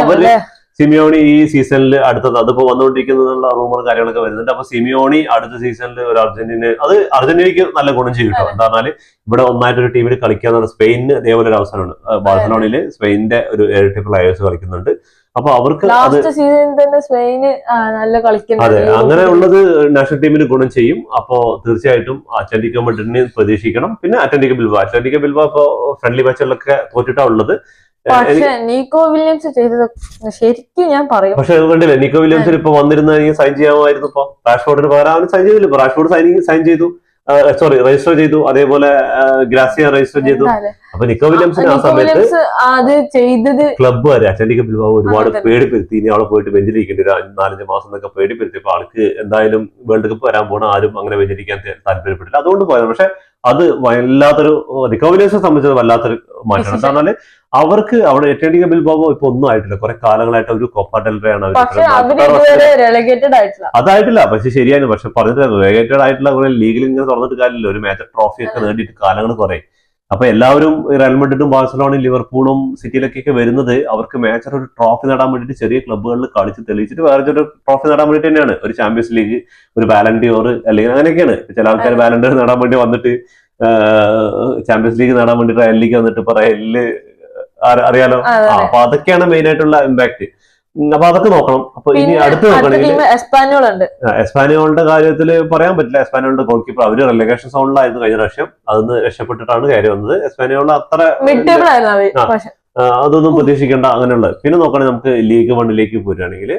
അവർ Simeone ഈ സീസണിൽ അടുത്തത് അതിപ്പോ വന്നുകൊണ്ടിരിക്കുന്ന റൂമർ കാര്യങ്ങളൊക്കെ വരുന്നുണ്ട്. അപ്പൊ സിമിയോണി അടുത്ത സീസണിൽ ഒരു അർജന്റീന അത് അർജന്റീനയ്ക്ക് നല്ല ഗുണം ചെയ്യും കേട്ടോ. എന്താ പറഞ്ഞാൽ ഇവിടെ ഒന്നായിട്ട് ഒരു ടീമിൽ കളിക്കാന്ന് സ്പെയിനിന് അതേപോലെ ഒരു അവസരമാണ് ബാഴ്സലോണയിൽ സ്പെയിനിന്റെ ഒരു ഇരട്ടി പ്ലേയേഴ്സ് കളിക്കുന്നുണ്ട്. അപ്പൊ അവർക്ക് അതെ അങ്ങനെ ഉള്ളത് നാഷണൽ ടീമിന് ഗുണം ചെയ്യും. അപ്പോ തീർച്ചയായിട്ടും അറ്റ്ലന്റിക്കോ മെഡിനെ പ്രതീക്ഷിക്കണം. പിന്നെ അറ്റ്ലന്റിക്കോ ബിൽവ അറ്റ്ലന്റിക്കോ ബിൽവ ഇപ്പോ ഫ്രണ്ട്ലി മാച്ചുകളിലൊക്കെ തോറ്റിട്ടാ ഉള്ളത്. പക്ഷെ നീക്കോ വില്യംസ് ചെയ്തത് ശരിക്കും ഞാൻ പറയും. പക്ഷെ കണ്ടില്ലേ? നിക്കോ വില്യംസിന് ഇപ്പൊ വന്നിരുന്നെങ്കിൽ സൈൻ ചെയ്യാമായിരുന്നു ഇപ്പൊ. റാഷ്ഫോർഡിന് പകരം അവൻ സൈൻ ചെയ്തില്ല റാഷ്ഫോർഡ് സൈനിങ് സൈൻ ചെയ്തു. സോറി രജിസ്റ്റർ ചെയ്തു. അതേപോലെ ഗ്രാസിയ രജിസ്റ്റർ ചെയ്തു. അപ്പൊ നിക്കോ വില്യംസിന് ആ സമയത്ത് അത് ചെയ്തത് ക്ലബ്ബ് വരെ അറ്റന്റിക്ക് ബിൽബാവ് ഒരുപാട്. പേടിപ്പെടുത്തി. ഇനി അവിടെ പോയിട്ട് വെഞ്ചരിക്കേണ്ടി ഒരു നാലഞ്ച് മാസം എന്നൊക്കെ പേടിപ്പെടുത്തിയപ്പോ ആൾക്ക് എന്തായാലും വേൾഡ് കപ്പ് വരാൻ പോണ ആരും അങ്ങനെ വെഞ്ചരിക്കാൻ താല്പര്യപ്പെട്ടില്ല. അതുകൊണ്ട് പോയത് പക്ഷെ അത് വല്ലാത്തൊരു റിക്കവലേഴ്സിനെ സംബന്ധിച്ചത് വല്ലാത്തൊരു മാറ്റമാണ്. കാരണം അവർക്ക് അവിടെ അറ്റന്റിക്ക് ബിൽബാവോ ഇപ്പൊ ഒന്നും ആയിട്ടില്ല. കുറെ കാലങ്ങളായിട്ട് ഒരു കൊപ്പ ഡെൽറയാണ് അതായിട്ടില്ല. പക്ഷെ ശരിയാണ്. പക്ഷെ പറഞ്ഞിട്ട് റെലഗേറ്റഡ് ആയിട്ടുള്ള കുറെ ലീഗിൽ ഇങ്ങനെ തുറന്നിട്ട് കാര്യമില്ല. ഒരു മേജർ ട്രോഫി ഒക്കെ നേടിയിട്ട് കാലങ്ങൾ കുറെ. അപ്പൊ എല്ലാവരും റയൽ മഡ്രിഡും ബാഴ്സലോണയും ലിവർപൂളും സിറ്റിയിലേക്കൊക്കെ വരുന്നത് അവർക്ക് മേജർ ഒരു ട്രോഫി നേടാൻ വേണ്ടിയിട്ട് ചെറിയ ക്ലബ്ബുകളിൽ കളിച്ച് തെളിയിച്ചിട്ട് വേറെ ഒരു ട്രോഫി നേടാൻ വേണ്ടിയിട്ട് തന്നെയാണ്. ഒരു ചാമ്പ്യൻസ് ലീഗ് ഒരു ബാലൻഡിയോർ അല്ലെങ്കിൽ അങ്ങനെയൊക്കെയാണ്. ചില ആൾക്കാർ ബാലൻഡിയോർ നേടാൻ വേണ്ടി വന്നിട്ട് ചാമ്പ്യൻസ് ലീഗ് നേടാൻ വേണ്ടി റയൽ ലീഗ് വന്നിട്ട് ഇപ്പൊ റയലിൽ അറിയാലോ? അപ്പൊ അതൊക്കെയാണ് മെയിൻ ആയിട്ടുള്ള ഇമ്പാക്ട് അപ്പൊ അതൊക്കെ നോക്കണം. അപ്പൊ ഇനി അടുത്ത് നോക്കണമെങ്കിൽ എസ്പാനിയോളിന്റെ കാര്യത്തിൽ പറയാൻ പറ്റില്ല. എസ്പാനിയോളിന്റെ ഗോൾ കീപ്പർ അവർ റെലഗേഷൻ സോണിലായിരുന്നു കഴിഞ്ഞ പ്രാവശ്യം. അതൊന്ന് രക്ഷപ്പെട്ടിട്ടാണ് കാര്യം വന്നത്. എസ്പാനിയോൾ അത്ര അതൊന്നും പ്രതീക്ഷിക്കേണ്ട അങ്ങനെയുള്ളത്. പിന്നെ നോക്കണേ നമുക്ക് ലീഗ് വണ്ണിലേക്ക് പോരുകയാണെങ്കിൽ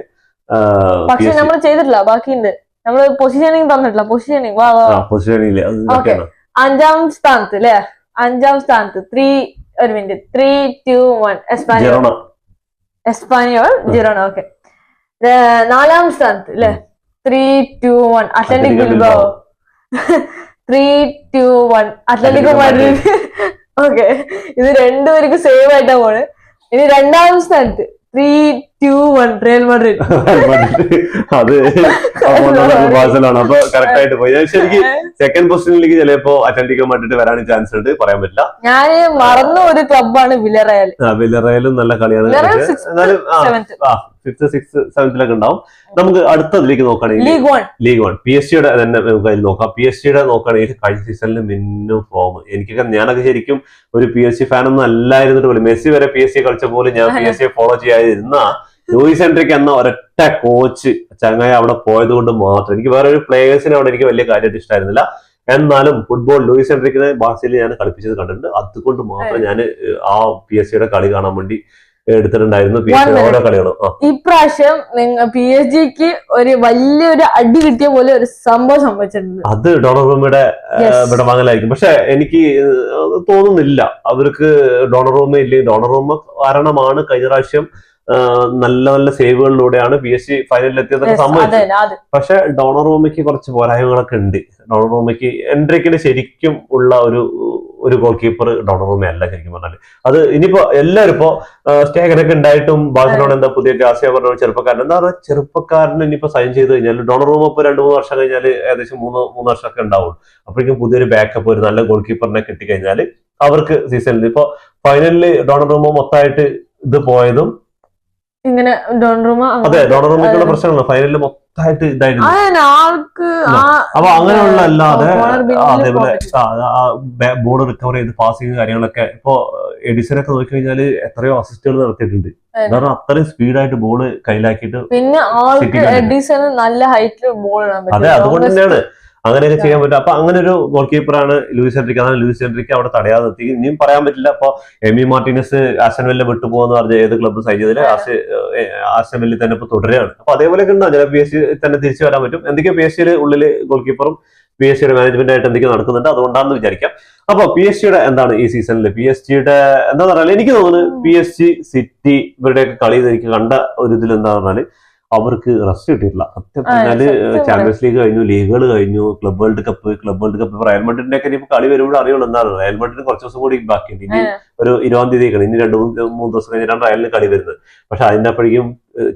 പക്ഷെ നമ്മൾ ചെയ്തിട്ടില്ല. ബാക്കിയുണ്ട്. നമ്മൾ പൊസിഷനിങ് തന്നിട്ടില്ല. പൊസിഷനിങ് വാ അഞ്ചാം സ്ഥാനത്ത് അല്ലെ അഞ്ചാം സ്ഥാനത്ത്. ത്രീ ഒരു minute three two one Espanyol Espanyo Espanyol Girona okay നാലാം സ്ഥാനത്ത് അല്ലെ three two one Athletic Bilbo Bilbao three two one Athletic Madrid okay ഇത് രണ്ടുപേർക്ക് സേവ് ആയിട്ടാ പോണ്. ഇനി രണ്ടാം സ്ഥാനത്ത്. ത്രീ റിയൽ മാഡ്രിഡ് അത് ബാഴ്സലോണ അപ്പൊ കറക്റ്റ് ആയിട്ട് പോയി. ഞാൻ ശരിക്കും സെക്കൻഡ് പൊസിഷനിലേക്ക് ചിലപ്പോ അറ്റന്റിക്കോ മട്ടിട്ട് വരാൻ ചാൻസ് ഉണ്ട്. പറയാൻ പറ്റില്ല. ഞാൻ മറന്ന ഒരു ക്ലബാണ് ആ വില്ലറയിലും നല്ല കളിയാണ്. എന്നാലും സിക്സ് സെവൻത്തിലൊക്കെ ഉണ്ടാവും. നമുക്ക് അടുത്തതിലേക്ക് നോക്കുകയാണെങ്കിൽ league one league one P S സിയുടെ തന്നെ നമുക്ക് അതിൽ നോക്കാം. പി എസ് സിയുടെ നോക്കുകയാണെങ്കിൽ കഴിഞ്ഞ സീസണിൽ മിന്നും ഫോം എനിക്കൊക്കെ ഞാനൊക്കെ ശരിക്കും ഒരു പി എസ് സി ഫാൻ ഒന്നും അല്ലായിരുന്നിട്ട് പോലും. മെസ്സി വരെ പി എസ് സി കളിച്ച പോലും ഞാൻ പി എസ് സിയെ ഫോളോ ചെയ്യാതിരുന്ന ലൂയിസ് എൻട്രിക്ക് എന്ന ഒരൊറ്റ കോച്ച് ചങ്ങായി അവിടെ പോയത് കൊണ്ട് മാത്രം. എനിക്ക് വേറെ ഒരു പ്ലേയേഴ്സിനെ അവിടെ എനിക്ക് വലിയ കാര്യമായിട്ട് ഇഷ്ടമായിരുന്നില്ല എന്നാലും ഫുട്ബോൾ ലൂയിസ് എൻട്രിക്കിനെ ബാസിൽ ഞാൻ കളിപ്പിച്ചത് കണ്ടിട്ടുണ്ട്. അതുകൊണ്ട് മാത്രം ഞാൻ ആ പി എസ് സിയുടെ കളി കാണാൻ വേണ്ടി എടുത്തിട്ടുണ്ടായിരുന്നു. ഓരോ കളികളും. ഇപ്രാവശ്യം പി എസ് ജിക്ക് ഒരു വലിയൊരു അടി കിട്ടിയ പോലെ ഒരു സംഭവം സംഭവിച്ചിട്ടുണ്ട്. അത് ഡോണർ Yes. ഇവിടെ വാങ്ങലായിരിക്കും പക്ഷെ എനിക്ക് തോന്നുന്നില്ല. അവർക്ക് ഡോണർ ഡോണറൂമ ഇല്ലേ? റൂമ് കാരണമാണ് കഴിഞ്ഞ പ്രാവശ്യം നല്ല നല്ല സേവുകളിലൂടെയാണ് പി എസ് സി ഫൈനലിൽ എത്തിയതൊക്കെ Yes, സംഭവിച്ചത് ഡോണർ റൂമിക്ക് പക്ഷെ ഡോണറൂമയ്ക്ക് കുറച്ച് പോരായ്മകളൊക്കെ ഉണ്ട്. ഡോണറൂമയ്ക്ക് എൻട്രിക്കിന് ശരിക്കും ഉള്ള ഒരു ഒരു ഗോൾ കീപ്പർ ഡോണറൂമ അല്ല ശരിക്കും പറഞ്ഞാൽ അത് ഇനിയിപ്പോ എല്ലാവരും ഇപ്പോ സ്റ്റേഗനൊക്കെ ഉണ്ടായിട്ടും ബാഴ്സലോണ എന്താ പുതിയ ഗാസിയ പറഞ്ഞ ചെറുപ്പക്കാരൻ. എന്താ പറയുക ചെറുപ്പക്കാരൻ ഇനിയിപ്പോ സൈൻ ചെയ്ത് കഴിഞ്ഞാൽ ഡോണറൂമ ഇപ്പൊ രണ്ട് മൂന്ന് വർഷം കഴിഞ്ഞാൽ ഏകദേശം മൂന്ന് മൂന്ന് വർഷമൊക്കെ ഉണ്ടാവുള്ളൂ. അപ്പോഴേക്കും പുതിയൊരു ബാക്കപ്പ് ഒരു നല്ല ഗോൾ കീപ്പറിനെ കിട്ടിക്കഴിഞ്ഞാൽ അവർക്ക് സീസണിൽ ഇപ്പൊ ഫൈനലിൽ ഡോണറൂമ മൊത്തമായിട്ട് ഇത് പോയതും ഇങ്ങനെ ഡോൺ റൂമ അതെ ഡോണറൂമയ്ക്കുള്ള പ്രശ്നമാണ് ഫൈനലിൽ മൊത്തമായിട്ട് ഇതായിരുന്നു. അപ്പൊ അങ്ങനെയുള്ള അല്ലാതെ അതേപോലെ ബോർഡ് റിക്കവർ ചെയ്ത് പാസിങ് കാര്യങ്ങളൊക്കെ. ഇപ്പോ എഡിസനൊക്കെ നോക്കി കഴിഞ്ഞാൽ എത്രയോ അസിസ്റ്റുകൾ നടത്തിയിട്ടുണ്ട്. കാരണം അത്രയും സ്പീഡായിട്ട് ബോൾ കയ്യിലാക്കിയിട്ട് പിന്നെ ആൾക്ക് City നല്ല ഹൈറ്റിൽ ബോൾ അതെ അതുകൊണ്ട് തന്നെയാണ്. അങ്ങനെയൊക്കെ ചെയ്യാൻ പറ്റും. അപ്പൊ അങ്ങനെ ഒരു ഗോൾ കീപ്പറാണ് ലൂയിസ് ഹെൻട്രിക്ക് അതാണ് ലൂയിസ് ഹെൻട്രിക്ക് അവിടെ തടയാതെ എത്തി. ഇനിയും പറയാൻ പറ്റില്ല. അപ്പൊ എമി മാർട്ടിനസ് ആസൻവെല്ലെ വിട്ടുപോകുന്ന പറഞ്ഞ ഏത് ക്ലബ്ബ് സൈൻ ചെയ്തതിൽ ആസൻവെല്ലിൽ തന്നെ ഇപ്പൊ തുടരുകയാണ്. അപ്പൊ അതേപോലെയൊക്കെ ഉണ്ടാവും ചില പി എസ് സി തന്നെ തിരിച്ചു വരാൻ പറ്റും. എന്തൊക്കെയോ പി എസ് സിയുടെ ഉള്ളിൽ ഗോൾ കീപ്പറും പി എസ് സിയുടെ മാനേജ്മെന്റ് ആയിട്ട് എന്തൊക്കെ നടക്കുന്നുണ്ട്? അതുകൊണ്ടാണെന്ന് വിചാരിക്കാം. അപ്പൊ പി എസ് സിയുടെ എന്താണ് ഈ സീസണിൽ പി എസ് ജിയുടെ എന്താ പറഞ്ഞാൽ എനിക്ക് തോന്നുന്നു പി എസ് സി സിറ്റി ഇവരുടെയൊക്കെ കളി എനിക്ക് കണ്ട ഒരു ഇതിൽ എന്താ പറഞ്ഞാൽ അവർക്ക് റെസ്റ്റ് കിട്ടിയിട്ടില്ല. സത്യം പറഞ്ഞാൽ ചാമ്പ്യൻസ് ലീഗ് കഴിഞ്ഞു ലീഗുകൾ കഴിഞ്ഞു club world cup club world cup Real മഡ്രിഡിന്റെ ഒക്കെ ഇപ്പൊ കളി വരുമ്പോൾ അറിയുള്ളൂ എന്താണ് റയൽ മഡ്രിഡ് കുറച്ച് ദിവസം കൂടി ബാക്കിയുണ്ട്. ഇനി ഒരു ഇരുപതാം തീയതി ആണ് ഇനി രണ്ട് മൂന്ന് മൂന്ന് ദിവസം കഴിഞ്ഞിട്ടാണ് റയലിന് കളി വരുന്നത്. പക്ഷെ അതിന്റെ അപ്പോഴേക്കും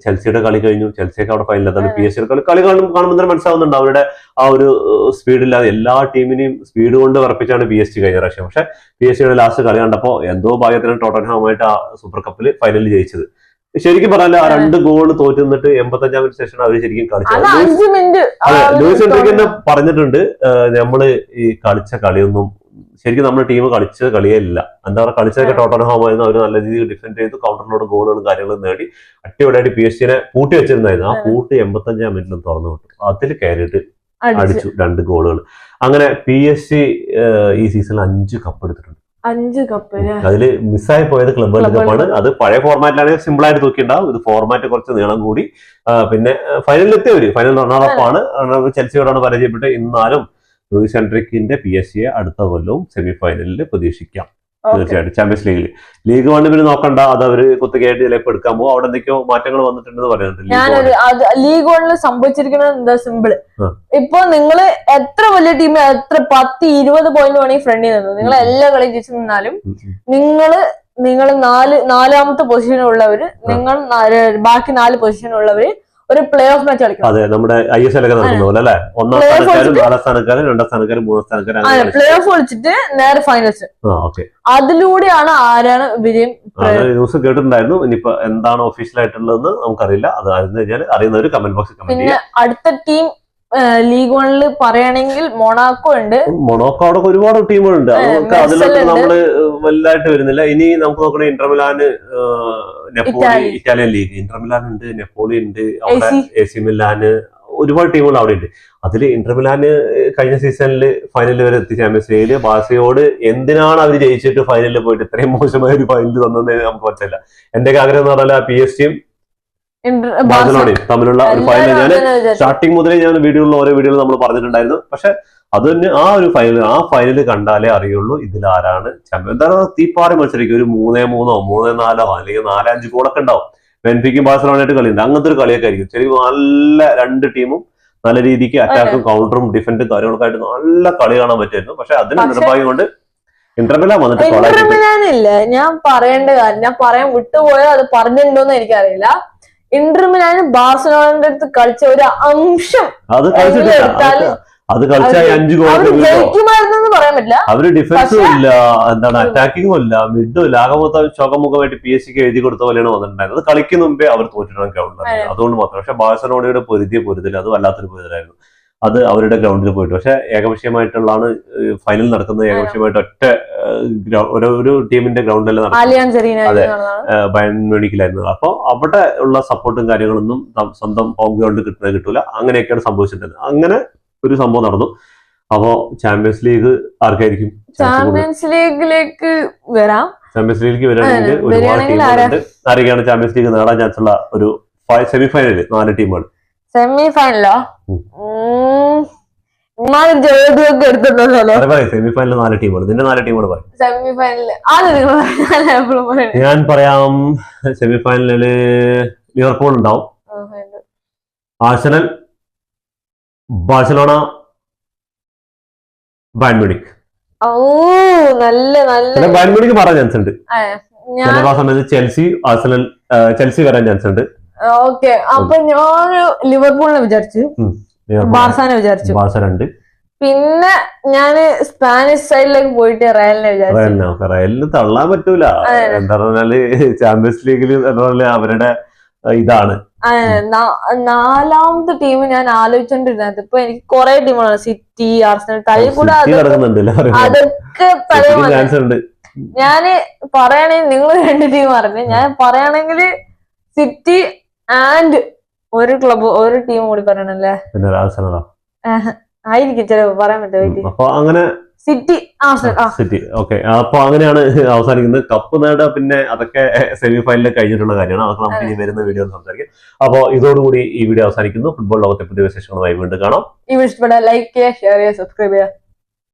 ചെൽസിയുടെ കളി കഴിഞ്ഞു. ചെൽസിയൊക്കെ അവിടെ ഫൈനൽ അതാണ്. പി എസ് സിയുടെ കളി കളി കാണുമ്പോൾ കാണുമ്പോൾ തന്നെ മനസ്സിലാവുന്നുണ്ട്. അവരുടെ ആ ഒരു സ്പീഡില്ലാതെ എല്ലാ ടീമിനെയും സ്പീഡ് കൊണ്ട് വിറപ്പിച്ചാണ് പി എസ് സി കഴിഞ്ഞ പ്രാവശ്യം. പക്ഷെ പി എസ് സിയുടെ ലാസ്റ്റ് കളി കണ്ടപ്പോൾ എന്തോ ഭാഗ്യത്തിന് ടോട്ടൻഹാമായിട്ട് ആ സൂപ്പർ കപ്പിൽ ഫൈനലിൽ ജയിച്ചത്. ശരിക്കും പറഞ്ഞാൽ ആ രണ്ട് ഗോൾ തോറ്റു നിന്നിട്ട് എൺപത്തഞ്ചാം മിനിറ്റ് ശേഷമാണ് അവർ ശരിക്കും കളിച്ചു. ലൂയിസ് പറഞ്ഞിട്ടുണ്ട് നമ്മൾ ഈ കളിച്ച കളിയൊന്നും ശരിക്കും നമ്മുടെ ടീം കളിച്ച കളിയേ ഇല്ല എന്താ പറയുക കളിച്ചതൊക്കെ ടോട്ടൽ ഹോം ആയിരുന്നു. അവർ നല്ല രീതിയിൽ ഡിഫെൻഡ് ചെയ്ത് കൗണ്ടറിനോട് ഗോളുകളും കാര്യങ്ങളും നേടി. അടിപൊളിയായിട്ട് പി എസ് ജിനെ പൂട്ടി വെച്ചിരുന്നായിരുന്നു. ആ പൂട്ട് എൺപത്തഞ്ചാം മിനിറ്റിലും തുറന്നു വിട്ടു. അതിൽ കയറിയിട്ട് അടിച്ചു. രണ്ട് ഗോളുകൾ അങ്ങനെ പി എസ് സി ഈ സീസണിൽ അഞ്ച് കപ്പ് എടുത്തിട്ടുണ്ട്. അഞ്ച് കപ്പ് അതിൽ മിസ്സായി പോയത് ക്ലബ് വേൾഡ് കപ്പാണ് അത് പഴയ ഫോർമാറ്റിലാണ് സിമ്പിൾ ആയിട്ട് തൂക്കിണ്ടാവും ഇത് ഫോർമാറ്റ് കുറച്ച് നീളം കൂടി. പിന്നെ ഫൈനലിൽ ഒരു ഫൈനൽ റണ്ണറപ്പ് ആണ്. ചെൽസിയോടാണ് പരാജയപ്പെട്ട് എന്നാലും ലൂയിസ് എൻട്രിക്കിന്റെ പി എസ് സിയെ അടുത്ത കൊല്ലവും സെമി ഫൈനലിൽ പ്രതീക്ഷിക്കാം. തീർച്ചയായിട്ടും. ചാമ്പ്യൻസ് ലീഗിൽ ലീഗ് വണ്ണിൽ പിന്നെ നോക്കണ്ട. അത് അവർ കുത്തുകയായിട്ട് ചിലപ്പോൾ എടുക്കാൻ പോകും. അവിടെ എന്തൊക്കെയോ മാറ്റങ്ങൾ വന്നിട്ടുണ്ടെന്ന് പറയുന്നുണ്ട് ലീഗ് ഞാനൊരു ലീഗ് വണ്ണിൽ സംഭവിച്ചിരിക്കുന്നത് എന്താ സിമ്പിൾ. ഇപ്പൊ നിങ്ങൾ എത്ര വലിയ ടീം എത്ര പത്ത് ഇരുപത് പോയിന്റ് വേണമെങ്കിൽ ഫ്രണ്ടിൽ നിന്നു. നിങ്ങൾ എല്ലാ കളിയും ജയിച്ചു നിന്നാലും നിങ്ങൾ നിങ്ങൾ നാല് നാലാമത്തെ പൊസിഷനുള്ളവര് നിങ്ങൾ ബാക്കി നാല് പൊസിഷനുള്ളവര് ഒരു പ്ലേ ഓഫ് മാച്ച് കളിക്കും അതെ നമ്മുടെ ഐ എസ് എൽ ഒക്കെ നടക്കുന്ന പോലെ അല്ലെ? ഒന്നാം സ്ഥാനക്കാരും നാലാം സ്ഥാനക്കാരും രണ്ടാം സ്ഥാനക്കാരും മൂന്നാം സ്ഥാനക്കാരും പ്ലേ ഓഫ് കളിച്ചിട്ട് നേരെ ഫൈനൽസ് അതിലൂടെയാണ് ആരാണ് വിജയം ന്യൂസ് കേട്ടിട്ടുണ്ടായിരുന്നു. ഇനിയിപ്പോ എന്താണ് ഒഫീഷ്യൽ ആയിട്ടുള്ളതെന്ന് നമുക്കറിയില്ല. അത് അറിഞ്ഞു കഴിഞ്ഞാൽ അറിയുന്നവർ കമന്റ് ബോക്സിൽ കമന്റ് പിന്നെ അടുത്ത ടീം ലീഗ് വണ്ണിൽ പറയുകയാണെങ്കിൽ മൊണാക്കോ ഉണ്ട്. മൊണാക്കോ അവിടെ ഒരുപാട് ടീമുകളുണ്ട്. അതൊക്കെ അതിലൊക്കെ നമ്മൾ വലുതായിട്ട് വരുന്നില്ല. ഇനി നമുക്ക് നോക്കണേ ഇന്റർമിലാന് Napoli Italian league. Inter Milan ഉണ്ട് നെപ്പോളി ഉണ്ട് അവിടെ എസി എ സി മിലാന് ഒരുപാട് ടീമുകൾ അവിടെ ഉണ്ട്. അതിൽ ഇന്റർമിലാന് കഴിഞ്ഞ സീസണിൽ ഫൈനലിൽ വരെ എത്തി ചാമ്പ്യൻസ് ലീഗിൽ ബാസയോട് എന്തിനാണ് അവർ ജയിച്ചിട്ട് ഫൈനലിൽ പോയിട്ട് ഇത്രയും മോശമായ ഒരു ഫൈനൽ തന്നെന്ന് നമുക്ക് പറ്റില്ല എന്റെ ആഗ്രഹം എന്ന് പറഞ്ഞാൽ പി എസ് ടിയും തമ്മിലുള്ള ഒരു ഫൈനൽ ഞാൻ സ്റ്റാർട്ടിങ് മുതലേ ഞാൻ വീഡിയോയിൽ ഓരോ വീഡിയോയിൽ നമ്മൾ പറഞ്ഞിട്ടുണ്ടായിരുന്നു. പക്ഷെ അത് തന്നെ ആ ഒരു ഫൈനൽ ആ ഫൈനൽ കണ്ടാലേ അറിയുള്ളൂ ഇതിൽ ആരാണ് ചാമ്പ്യൻ എന്താണ് തീപ്പാറി മത്സരിക്കും. ഒരു മൂന്നേ മൂന്നോ മൂന്നേ നാലോ അല്ലെങ്കിൽ നാലഞ്ച് ഗോളൊക്കെ ഉണ്ടാവും. ബെൻഫിക്കും ബാഴ്സലോണയായിട്ട് കളിയുണ്ട്. അങ്ങനത്തെ ഒരു കളിയൊക്കെ ആയിരിക്കും. ശരിക്കും നല്ല രണ്ട് ടീമും നല്ല രീതിക്ക് അറ്റാക്കും കൗണ്ടറും ഡിഫൻഡും കാര്യങ്ങളൊക്കെ ആയിട്ട് നല്ല കളി കാണാൻ പറ്റുമായിരുന്നു. പക്ഷെ അതിന് നിർഭാഗ്യം കൊണ്ട് ഇന്റർമിലാൻ വന്നിട്ട് ഞാൻ പറയേണ്ട കാര്യം ഞാൻ പറയാൻ വിട്ടുപോയോ അത് പറഞ്ഞിട്ടുണ്ടോന്ന് എനിക്കറിയില്ല. ഇന്റർ ബാർസലോണന്റെ അടുത്ത് കളിച്ച ഒരു അംശം അത് കളിച്ചിട്ടില്ല. അത് കളിച്ചാൽ അഞ്ചു ജയിക്കുമായിരുന്നെന്ന് പറയാൻ പറ്റില്ല. അവർ ഡിഫൻസും ഇല്ല. എന്താണ് അറ്റാക്കിങ്ങും ഇല്ല. മിഡും ഇല്ല. ആകെ മൊത്തം ശോകമുഖമായിട്ട് പി എസ് സിക്ക് എഴുതി കൊടുത്ത പോലെയാണ് വന്നിട്ടുണ്ടായിരുന്നത്. അത് കളിക്കുന്ന മുമ്പേ അവർ തോറ്റിട്ടാണ് ഗ്രൗണ്ടിൽ അതുകൊണ്ട് മാത്രം. പക്ഷെ ബാഴ്സലോണയുടെ പൊരുതിയ പൊരുതിൽ അത് വല്ലാത്തൊരു പൊരുതലായിരുന്നു അത് അവരുടെ ഗ്രൗണ്ടിൽ പോയിട്ട്. പക്ഷെ ഏകപക്ഷീയമായിട്ടുള്ളതാണ് ഫൈനൽ നടക്കുന്നത്. ഏകപക്ഷീയമായിട്ട് ഒറ്റ ഒരു ഒരു ടീമിന്റെ ഗ്രൗണ്ടിൽ അതെ. ബയൺ മ്യൂണിക്കിലായിരുന്നു. അപ്പോൾ അവിടെ ഉള്ള സപ്പോർട്ടും കാര്യങ്ങളൊന്നും സ്വന്തം ഹോം ഗ്രൗണ്ടിൽ കിട്ടുന്നത് കിട്ടൂല. അങ്ങനെയൊക്കെയാണ് സംഭവിച്ചിട്ടുള്ളത്. അങ്ങനെ ഒരു സംഭവം നടന്നു. അപ്പോ ചാമ്പ്യൻസ് ലീഗ് ആർക്കായിരിക്കും ചാമ്പ്യൻസ് ലീഗിലേക്ക് വരാം. ചാമ്പ്യൻസ് ലീഗിലേക്ക് വരാണെങ്കിൽ ഒരുപാട് ടീമുകളുണ്ട് ആരൊക്കെയാണ് ചാമ്പ്യൻസ് ലീഗ് നേടാൻ ചാൻസ് ഉള്ള ഒരു സെമി ഫൈനലിൽ നാല് ടീമുകൾ സെമി ഫൈനലോ നാല് ടീമുകൾ നിന്റെ നാല് ടീമുകൾ പറയും. ഞാൻ പറയാം. സെമി ഫൈനലിൽ ലിവർപൂൾ ഉണ്ടാവും. ആഴ്സണൽ ബാഴ്സലോണ ബാൻമുണിക് ഓ നല്ല നല്ല. ചില ബാൻമുണിക്ക് പറയാൻ ചാൻസ് ഉണ്ട്. ചിലപ്പോ സമയത്ത് ചെൽസി ആഴ്സണൽ ചെൽസി വരാൻ ചാൻസ് ഉണ്ട്. ഓക്കെ. അപ്പൊ ഞാൻ ലിവർപൂളിനെ വിചാരിച്ചു. ബാർസാനെ വിചാരിച്ചു. ബാർസ രണ്ട്. പിന്നെ ഞാൻ സ്പാനിഷ് സൈഡിലേക്ക് പോയിട്ട് റയലിനെ വിചാരിച്ചു. റയലിന് തള്ളാൻ പറ്റൂല. എന്താ പറഞ്ഞാൽ ചാമ്പ്യൻസ് ലീഗിൽ എന്താ പറഞ്ഞാൽ അവരുടെ ഇതാണ്. നാലാമത്തെ ടീം ഞാൻ ആലോചിച്ചോണ്ടിരുന്നത്. ഇപ്പൊ എനിക്ക് കുറെ ടീമുകളാണ്. സിറ്റി ആർസണൽ തലയിൽ കൂടെ അതൊക്കെ തലയിൽ ഞാൻ പറയണെങ്കിൽ നിങ്ങൾ രണ്ട് ടീം അറിഞ്ഞു. ഞാൻ പറയണെങ്കിൽ സിറ്റി ആൻഡ് ഒരു ക്ലബ് ഒരു ടീം കൂടി പറയണല്ലേ? പിന്നെ ആഴ്സണലാ ആയിരിക്കും ചിലപ്പോ പറയാൻ പറ്റും അപ്പൊ അങ്ങനെ സിറ്റി സിറ്റി ഓക്കെ അപ്പൊ അങ്ങനെയാണ് അവസാനിക്കുന്നത്. കപ്പ് നേടുക പിന്നെ അതൊക്കെ സെമി ഫൈനലിൽ കഴിഞ്ഞിട്ടുള്ള കാര്യമാണ്. അതൊക്കെ നമുക്ക് ഇനി വരുന്ന വീഡിയോ സംസാരിക്കാം. അപ്പോൾ ഇതോടുകൂടി ഈ വീഡിയോ അവസാനിക്കുന്നു. ഫുട്ബോൾ ലോകത്തെ പുതിയ വിശേഷങ്ങളുമായി വീണ്ടും കാണാം. ഈ ഇഷ്ടപ്പെട്ടാൽ ലൈക്ക് ചെയ്യുക ഷെയർ ചെയ്യുക സബ്സ്ക്രൈബ് ചെയ്യുക.